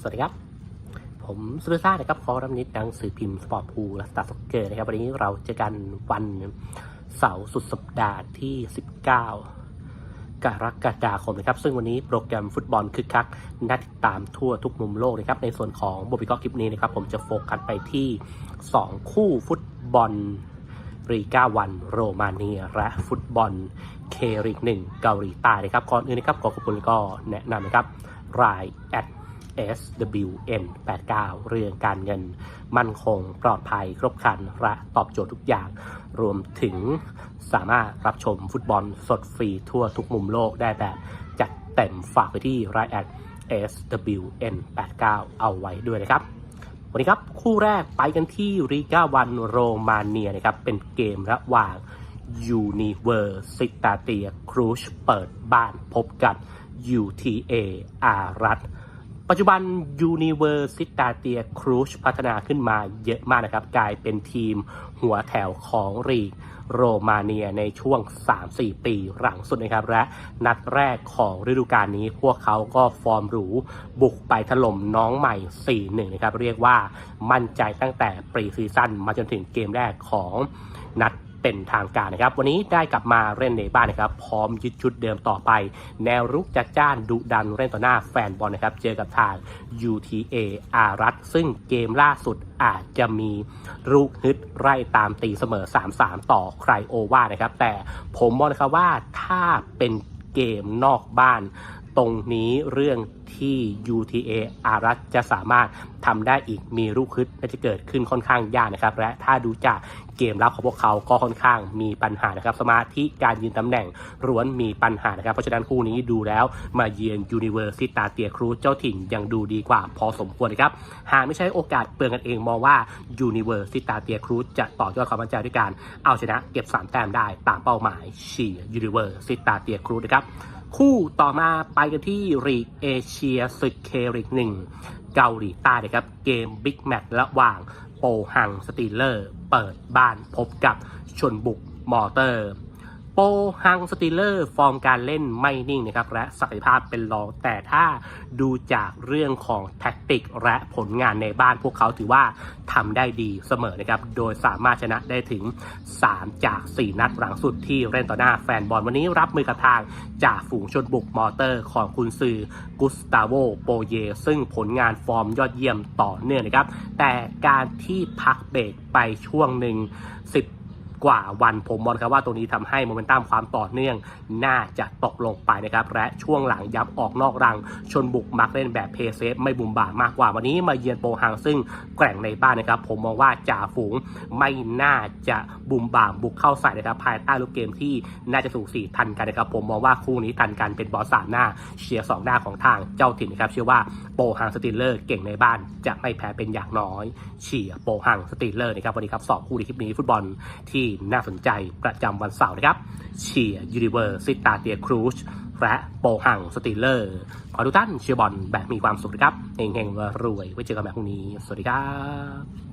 สวัสดีครับ ผมสุรซ่านะครับคอรัมนิดหนังสือพิมพ์สปอร์ตพูและสตาร์สเกอร์นะครับ วันนี้เราเจอกันวันเสาร์สุดสัปดาห์ที่ 19 กรกฎาคมนะครับ ซึ่งวันนี้โปรแกรมฟุตบอลคึกคักนัดติดตามทั่วทุกมุมโลกนะครับ ในส่วนของบบิกอคลิปนี้นะครับ ผมจะโฟกัสไปที่ 2 คู่ฟุตบอลรีกาวันโรมาเนีย และฟุตบอลเคริกหนึ่งเกาหลีใต้นะครับก่อนอื่นนะครับขอขอบคุณก็แนะนำนะครับราย at SWN SWN89 เรื่องการเงินมั่นคงปลอดภัยครบครันและตอบโจทย์ทุกอย่าง รวมถึงสามารถรับชมฟุตบอลสดฟรีทั่วทุกมุมโลกได้แบบจัดเต็มฝากไปที่ราย at SWN 89 เอาไว้ด้วยนะครับ วันนี้ครับ คู่แรกไปกันที่ริกาวันโรมาเนียนะครับ เป็นเกมระหว่างยูนิเวอร์ซิตาเตียครูชเปิดบ้านพบกับ UTA อารัต ปัจจุบัน Universitatea Cluj พัฒนาขึ้นมาเยอะมากนะครับ กลายเป็นทีมหัวแถวของรีกโรมาเนียในช่วง 3-4 ปีหลังสุดนะครับ และนัดแรกของฤดูกาลนี้ พวกเขาก็ฟอร์มหรูบุกไปถล่มน้องใหม่ 4-1 นะครับ เรียกว่ามั่นใจตั้งแต่ปรีซีซั่นมาจนถึงเกมแรกของนัด เป็นทางการนะครับ วันนี้ได้กลับมาเล่นในบ้านนะครับ พร้อมยึดชุดเดิมต่อไป แนวรุกจัดจ้านดุดันเล่นต่อหน้าแฟนบอลนะครับ เจอกับทาง UTA อารัตซึ่งเกมล่าสุดอาจจะมีลูกฮึดไร่ตามตีเสมอ 3-3 ต่อใครโอวานะครับ แต่ผมมองนะครับว่าถ้าเป็นเกมนอกบ้าน ตรงนี้เรื่องที่ UTA อารัตจะสามารถทำได้อีกมีลูกคึดและจะเกิดขึ้นค่อนข้างยากนะครับ และถ้าดูจากเกมรับของพวกเขาก็ค่อนข้างมีปัญหานะครับ สมาธิการยืนตำแหน่งร้วนมีปัญหานะครับ เพราะฉะนั้นคู่นี้ดูแล้วมาเยือน University เตียครูเจ้าถิ่นยังดูดีกว่าพอสมควรนะครับ หากไม่ใช่โอกาสเปลืองกันเองมองว่า University เตียครูจะต่อยอดความมั่นใจด้วยการเอาชนะเก็บ3แต้มได้ตามเป้าหมายเชียร์ University เตียครูนะครับ คู่ต่อมาไปกันที่รีกเอเชียศึกเครีกหนึ่งเกาหลีใต้นะครับ เกมบิ๊กแมตช์ระหว่างโปหังสตีลเลอร์ เปิดบ้านพบกับชนบุกมอเตอร์ โปฮังสตีลเลอร์ฟอร์มการเล่นไม่นิ่งนะครับและศักยภาพเป็นรอง แต่ถ้าดูจากเรื่องของแท็กติกและผลงานในบ้านพวกเขาถือว่าทำได้ดีเสมอนะครับ โดยสามารถชนะได้ถึง 3 จาก 4 นัดหลังสุดที่เล่นต่อหน้าแฟนบอลวันนี้รับมือกับทางจากฝูงชนบุกมอเตอร์ของคุณซือกุสตาโวโปเย ซึ่งผลงานฟอร์มยอดเยี่ยมต่อเนื่องนะครับ แต่การที่พักเบรกไปช่วงหนึ่ง10 กว่าวันผมมองครับว่าตรงนี้ทำให้โมเมนตัมความต่อเนื่องน่าจะตกลงไปนะครับและช่วงหลังยับออกนอกรัง ชนบุกมักเล่นแบบเพย์เซฟไม่บุมบ่ามากกว่าวันนี้มาเยือนโปฮังซึ่งแกร่งในบ้านนะครับ ผมมองว่าจ่าฝูงไม่น่าจะบุมบ่ามบุกเข้าใส่นะครับภายใต้ลูกเกมที่น่าจะสูสีทันกันนะครับ ผมมองว่าคู่นี้ทันกันเป็นบอลสามหน้าเชียร์สองหน้าของทางเจ้าถิ่นนะครับเชื่อว่าโปฮังสติลเลอร์เก่งในบ้านจะไม่แพ้เป็นอย่างน้อยเชียร์โปฮังสติลเลอร์นะครับวันนี้ครับสองคู่ในคลิปนี้ฟุตบอลที่น่าสนใจประจำวันเสาร์นะครับเชียร์ยูนิเวอร์ซิตาเตียครูชและโปหังสติเลอร์ ขอทุกท่านเชียร์บอลแบบมีความสุขนะครับเฮงๆรวยไว้เจอกันแบบพรุ่งนี้ สวัสดีครับ